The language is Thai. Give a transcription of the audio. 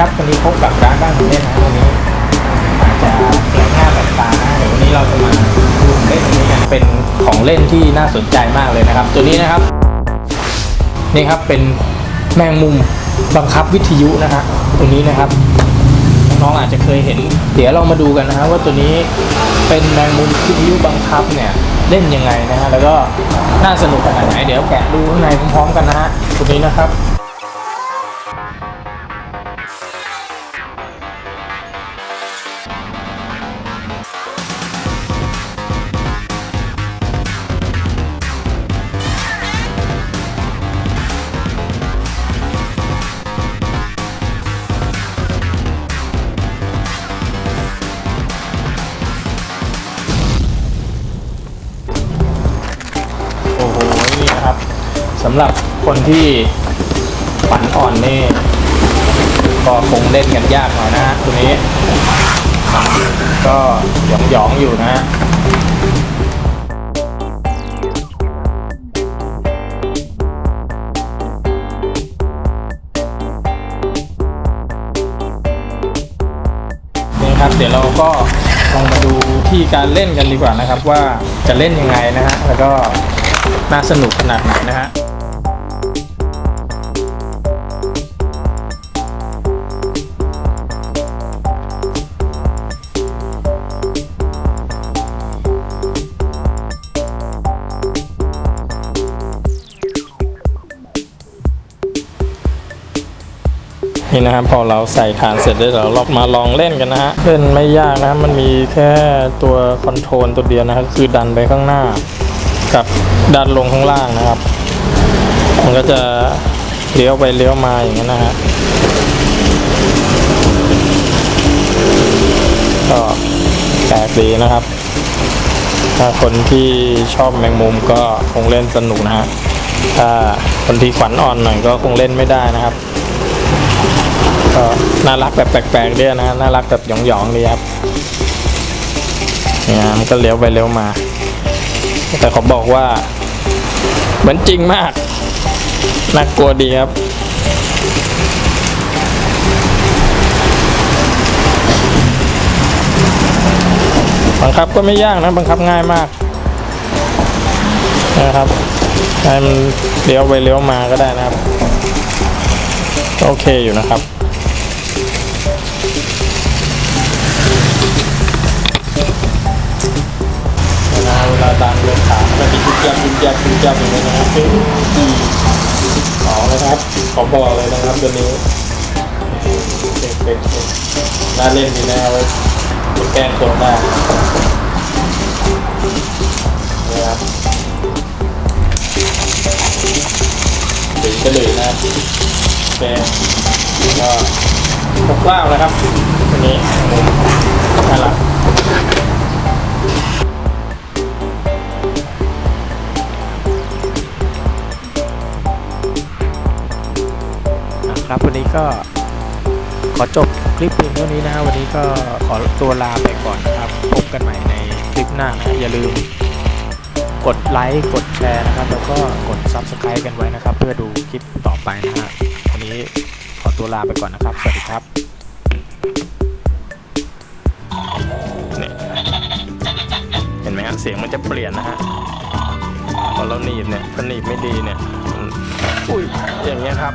ครับวันี้พบกับร้านบ้านของเล่นนะวันนี้อาจจะแปลกหน้าแปลกตานะเดี๋ยววันนี้เราจะมาดูเล่นตัวนี้กันเป็นของเล่นที่น่าสนใจมากเลยนะครับ ตัวนี้นะครับ นี่ครับเป็นแมงมุมบังคับวิทยุนะฮะตัวนี้นะครับน้องๆอาจจะเคยเห็น เดี๋ยวเรามาดูกันนะฮะว่าตัวนี้เป็นแมงมุมวิทยุบังคับเนี่ยเล่นยังไงนะฮะแล้วก็น่าสนุกขนาดไหนเดี๋ยวแกะดูข้างในพร้อมๆกันนะฮะตัวนี้นะครับ สำหรับคนที่ฝันอ่อนนี่ก็คงเล่นกันยากหน่อยนะฮะตัวนี้ ก็หยองๆอยู่นะฮะนี่ครับเดี๋ยวเราก็ลองมาดูที่การเล่นกันดีกว่านะครับว่าจะเล่นยังไงนะฮะแล้วก็น่าสนุกขนาดไหนนะฮะ นี่นะครับพอเราใส่ฐานเสร็จแล้วเรามาลองเล่นกันนะฮะเล่นไม่ยากนะมันมีแค่ตัวคอนโทรลตัวเดียวนะครับคือดันไปข้างหน้า กับดันลงข้างล่างนะครับ มันก็จะเลี้ยวไปเลี้ยวมาอย่างนี้นนะฮะก็แปลกดีนะครับ ถ้าคนที่ชอบแมงมุมก็คงเล่นสนุกนะฮะถ้าคนที่ขวัญอ่อนหน่อยก็คงเล่นไม่ได้นะครับ ก็น่ารักแบบแปลกๆด้วยนะน่ารักแบบหยองๆดีครับเนี่ยมันก็เลี้ยวไปเลี้ยวมา แต่เขาบอกว่าเหมือนจริงมากน่ากลัวดีครับบังคับก็ไม่ยากนะบังคับง่ายมากนะครับให้มันเลี้ยวไปเลี้ยวมาก็ได้นะครับ โอเคอยู่นะครับ ยุบยับยุบยับยุบยับอย่างนี้นะครับซึ่งดีสองนะครับขอบอกเลยนะครับตัวนี้เก่งๆน่าเล่นดีนะครับไว้แกล้งคนได้นะครับถึงก็เลยนะครับโอเคก็คร่าวๆนะครับตัวนี้น่ารัก ครับ วันนี้ก็ขอจบคลิปเพียงเท่านี้นะฮะวันนี้ก็ขอตัวลาไปก่อนนะครับ พบกันใหม่ในคลิปหน้านะอย่าลืมกดไลค์กดแชร์นะครับ แล้วก็กด Subscribe กันไว้นะครับ เพื่อดูคลิปต่อไปนะฮะวันนี้ขอตัวลาไปก่อนนะครับ สวัสดีครับเห็นไหมฮะเสียงมันจะเปลี่ยนนะฮะพอเราหนีบเนี่ยพอหนีบไม่ดีเนี่ยอุ้ยอย่างเงี้ยครับ